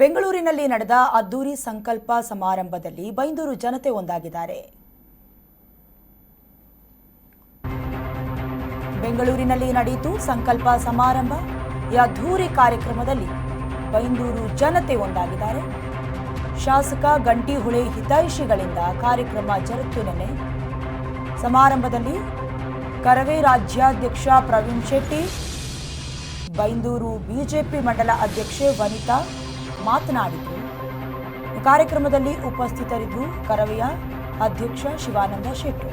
ಬೆಂಗಳೂರಿನಲ್ಲಿ ನಡೆದ ಅದ್ದೂರಿ ಸಂಕಲ್ಪ ಸಮಾರಂಭದಲ್ಲಿ ಬೈಂದೂರು ಜನತೆ ಒಂದಾಗಿದ್ದಾರೆ. ಬೆಂಗಳೂರಿನಲ್ಲಿ ನಡೆಯಿತು ಸಂಕಲ್ಪ ಸಮಾರಂಭ. ಈ ಕಾರ್ಯಕ್ರಮದಲ್ಲಿ ಬೈಂದೂರು ಜನತೆ ಒಂದಾಗಿದ್ದಾರೆ. ಶಾಸಕ ಗಂಟಿಹುಳೆ ಹಿತೈಷಿಗಳಿಂದ ಕಾರ್ಯಕ್ರಮ ಜರುಗಿತು ನೆನೆ ಸಮಾರಂಭದಲ್ಲಿ ಕರವೇ ರಾಜ್ಯಾಧ್ಯಕ್ಷ ಪ್ರವೀಣ್ ಶೆಟ್ಟಿ, ಬೈಂದೂರು ಬಿಜೆಪಿ ಮಂಡಲ ಅಧ್ಯಕ್ಷೆ ವನಿತಾ ಮಾತನಾಡಿದರು. ಕಾರ್ಯಕ್ರಮದಲ್ಲಿ ಉಪಸ್ಥಿತರಿದ್ದರು ಕರವೆಯ ಅಧ್ಯಕ್ಷ ಶಿವಾನಂದ ಶೆಟ್ಟಿ.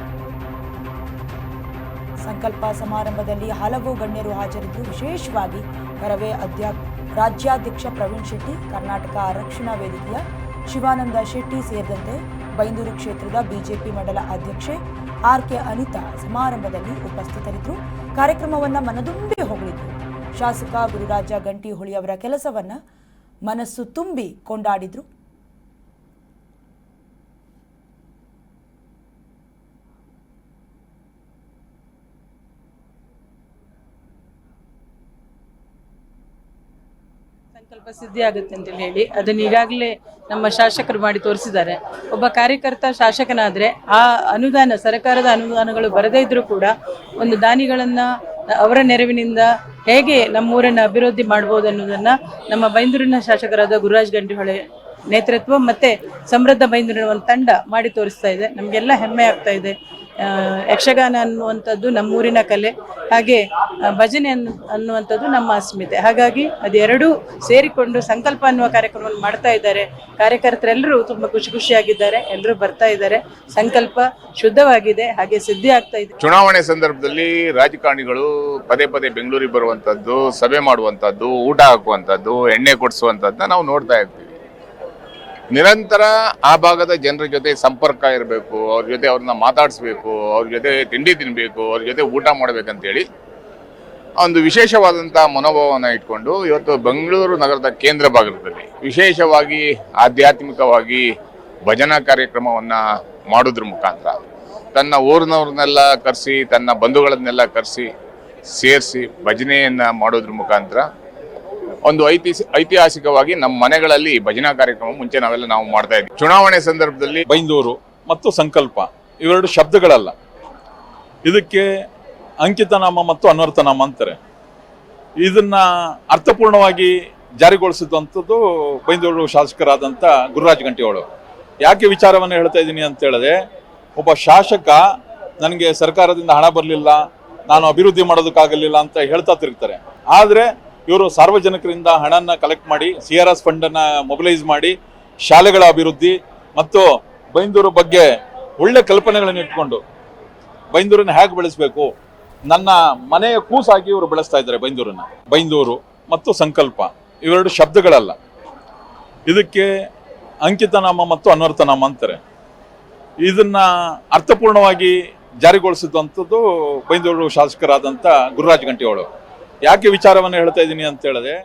ಸಂಕಲ್ಪ ಸಮಾರಂಭದಲ್ಲಿ ಹಲವು ಗಣ್ಯರು ಹಾಜರಿದ್ದು, ವಿಶೇಷವಾಗಿ ಕರವೇ ಅಧ್ಯಕ್ಷ ರಾಜ್ಯಾಧ್ಯಕ್ಷ ಪ್ರವೀಣ್ ಶೆಟ್ಟಿ, ಕರ್ನಾಟಕ ರಕ್ಷಣಾ ವೇದಿಕೆಯ ಶಿವಾನಂದ ಶೆಟ್ಟಿ ಸೇರಿದಂತೆ ಬೈಂದೂರು ಕ್ಷೇತ್ರದ ಬಿಜೆಪಿ ಮಂಡಲ ಅಧ್ಯಕ್ಷೆ ಆರ್ ಕೆ ಅನಿತಾ ಸಮಾರಂಭದಲ್ಲಿ ಉಪಸ್ಥಿತರಿದ್ದರು ಕಾರ್ಯಕ್ರಮವನ್ನು ಮನದುಂಬಿ ಹೊಗಳಿದ್ರು. ಶಾಸಕ ಗುರುರಾಜ ಗಂಟಿಹೊಳಿ ಅವರ ಕೆಲಸವನ್ನ ಮನಸ್ಸು ತುಂಬಿ ಕೊಂಡಾಡಿದ್ರು. ಸಂಕಲ್ಪ ಸಿದ್ಧಿ ಆಗುತ್ತೆ ಅಂತ ಹೇಳಿ. ಅದನ್ನ ಈಗಾಗಲೇ ನಮ್ಮ ಶಾಸಕರು ಮಾಡಿ ತೋರಿಸಿದ್ದಾರೆ. ಒಬ್ಬ ಕಾರ್ಯಕರ್ತ ಶಾಸಕನಾದ್ರೆ ಆ ಅನುದಾನ, ಸರ್ಕಾರದ ಅನುದಾನಗಳು ಬರದೇ ಇದ್ರೂ ಕೂಡ ಒಂದು ದಾನಿಗಳನ್ನ ಅವರ ನೆರವಿನಿಂದ ಹೇಗೆ ನಮ್ಮೂರನ್ನ ಅಭಿವೃದ್ಧಿ ಮಾಡಬಹುದು ಅನ್ನೋದನ್ನ ನಮ್ಮ ಬೈಂದೂರಿನ ಶಾಸಕರಾದ ಗುರುರಾಜ್ ಗಂಟಿಹೊಳೆ ನೇತೃತ್ವ ಮತ್ತೆ ಸಮೃದ್ಧ ಬೈಂದೂರಿನ ಒಂದು ತಂಡ ಮಾಡಿ ತೋರಿಸ್ತಾ ಇದೆ. ನಮಗೆಲ್ಲ ಹೆಮ್ಮೆ ಆಗ್ತಾ ಇದೆ. ಯಕ್ಷಗಾನ ಅನ್ನುವಂಥದ್ದು ನಮ್ಮೂರಿನ ಕಲೆ. ಹಾಗೆ ಭಜನೆ ಅನ್ನು ಅನ್ನುವಂಥದ್ದು ನಮ್ಮ ಅಸ್ಮಿತೆ ಹಾಗಾಗಿ ಅದೆರಡೂ ಸೇರಿಕೊಂಡು ಸಂಕಲ್ಪ ಅನ್ನುವ ಕಾರ್ಯಕ್ರಮವನ್ನು ಮಾಡ್ತಾ ಇದ್ದಾರೆ. ಕಾರ್ಯಕರ್ತರೆಲ್ಲರೂ ತುಂಬ ಖುಷಿ ಖುಷಿಯಾಗಿದ್ದಾರೆ. ಎಲ್ಲರೂ ಬರ್ತಾ ಇದ್ದಾರೆ. ಸಂಕಲ್ಪ ಶುದ್ಧವಾಗಿದೆ. ಹಾಗೆ ಸಿದ್ಧಿ ಆಗ್ತಾ ಇದೆ. ಚುನಾವಣೆ ಸಂದರ್ಭದಲ್ಲಿ ರಾಜಕಾರಣಿಗಳು ಪದೇ ಪದೇ ಬೆಂಗಳೂರಿಗೆ ಬರುವಂಥದ್ದು, ಸಭೆ ಮಾಡುವಂಥದ್ದು, ಊಟ ಹಾಕುವಂಥದ್ದು, ಎಣ್ಣೆ ಕೊಡಿಸುವಂಥದ್ದನ್ನ ನಾವು ನೋಡ್ತಾ ಇರ್ತೀವಿ. ನಿರಂತರ ಆ ಭಾಗದ ಜನರ ಜೊತೆ ಸಂಪರ್ಕ ಇರಬೇಕು, ಅವ್ರ ಜೊತೆ ಅವ್ರನ್ನ ಮಾತಾಡಿಸ್ಬೇಕು, ಅವ್ರ ಜೊತೆ ತಿಂಡಿ ತಿನ್ನಬೇಕು ಅವ್ರ ಜೊತೆ ಊಟ ಮಾಡ್ಬೇಕಂತೇಳಿ ಒಂದು ವಿಶೇಷವಾದಂಥ ಮನೋಭಾವನ ಇಟ್ಕೊಂಡು ಇವತ್ತು ಬೆಂಗಳೂರು ನಗರದ ಕೇಂದ್ರ ಭಾಗದಲ್ಲಿ ವಿಶೇಷವಾಗಿ ಆಧ್ಯಾತ್ಮಿಕವಾಗಿ ಭಜನಾ ಕಾರ್ಯಕ್ರಮವನ್ನು ಮಾಡೋದ್ರ ಮುಖಾಂತರ ತನ್ನ ಊರಿನವ್ರನ್ನೆಲ್ಲ ಕರೆಸಿ, ತನ್ನ ಬಂಧುಗಳನ್ನೆಲ್ಲ ಕರೆಸಿ, ಸೇರಿಸಿ ಭಜನೆಯನ್ನು ಮಾಡೋದ್ರ ಮುಖಾಂತರ ಒಂದು ಐತಿಹಾಸಿ ಐತಿಹಾಸಿಕವಾಗಿ ನಮ್ಮ ಮನೆಗಳಲ್ಲಿ ಭಜನಾ ಕಾರ್ಯಕ್ರಮ ಮುಂಚೆ ನಾವೆಲ್ಲ ನಾವು ಮಾಡ್ತಾ ಇದ್ವಿ. ಚುನಾವಣೆ ಸಂದರ್ಭದಲ್ಲಿ ಬೈಂದೂರು ಮತ್ತು ಸಂಕಲ್ಪ, ಇವೆರಡು ಶಬ್ದಗಳಲ್ಲ. ಇದಕ್ಕೆ ಅಂಕಿತನಾಮ ಮತ್ತು ಅನ್ವರ್ಥನಾಮ ಅಂತಾರೆ. ಇದನ್ನ ಅರ್ಥಪೂರ್ಣವಾಗಿ ಜಾರಿಗೊಳಿಸಿದಂಥದ್ದು ಬೈಂದೂರು ಶಾಸಕರಾದಂಥ ಗುರುರಾಜ್ ಗಂಟಿಯವರು. ಯಾಕೆ ವಿಚಾರವನ್ನು ಹೇಳ್ತಾ ಇದ್ದೀನಿ ಅಂತ ಹೇಳಿದ್ರೆ, ಒಬ್ಬ ಶಾಸಕ ನನಗೆ ಸರ್ಕಾರದಿಂದ ಹಣ ಬರಲಿಲ್ಲ, ನಾನು ಅಭಿವೃದ್ಧಿ ಮಾಡೋದಕ್ಕಾಗಲಿಲ್ಲ ಅಂತ ಹೇಳ್ತಾ ತಿರುಗ್ತಾರೆ. ಆದರೆ ಇವರು ಸಾರ್ವಜನಿಕರಿಂದ ಹಣನ ಕಲೆಕ್ಟ್ ಮಾಡಿ ಸಿ ಆರ್ ಎಸ್ ಫಂಡನ್ನು ಮೊಬಿಲೈಸ್ ಮಾಡಿ, ಶಾಲೆಗಳ ಅಭಿವೃದ್ಧಿ ಮತ್ತು ಬೈಂದೂರು ಬಗ್ಗೆ ಒಳ್ಳೆ ಕಲ್ಪನೆಗಳನ್ನು ಇಟ್ಕೊಂಡು ಬೈಂದೂರನ್ನ ಹೇಗೆ ಬೆಳೆಸಬೇಕು? ನನ್ನ ಮನೆಯ ಕೂಸಾಗಿ ಇವರು ಬೆಳೆಸ್ತಾ ಇದ್ದಾರೆ ಬೈಂದೂರನ್ನ. ಬೈಂದೂರು ಮತ್ತು ಸಂಕಲ್ಪ, ಇವೆರಡು ಶಬ್ದಗಳಲ್ಲ. ಇದಕ್ಕೆ ಅಂಕಿತನಾಮ ಮತ್ತು ಅನ್ವರ್ಥನಾಮ ಅಂತಾರೆ. ಇದನ್ನ ಅರ್ಥಪೂರ್ಣವಾಗಿ ಜಾರಿಗೊಳಿಸಿದಂಥದ್ದು ಬೈಂದೂರು ಶಾಸಕರಾದಂಥ ಗುರುರಾಜ್ ಗಂಟಿಯವರು. ಯಾಕೆ ವಿಚಾರವನ್ನು ಹೇಳ್ತಾ ಇದ್ದೀನಿ ಅಂತ ಹೇಳಿದ್ರೆ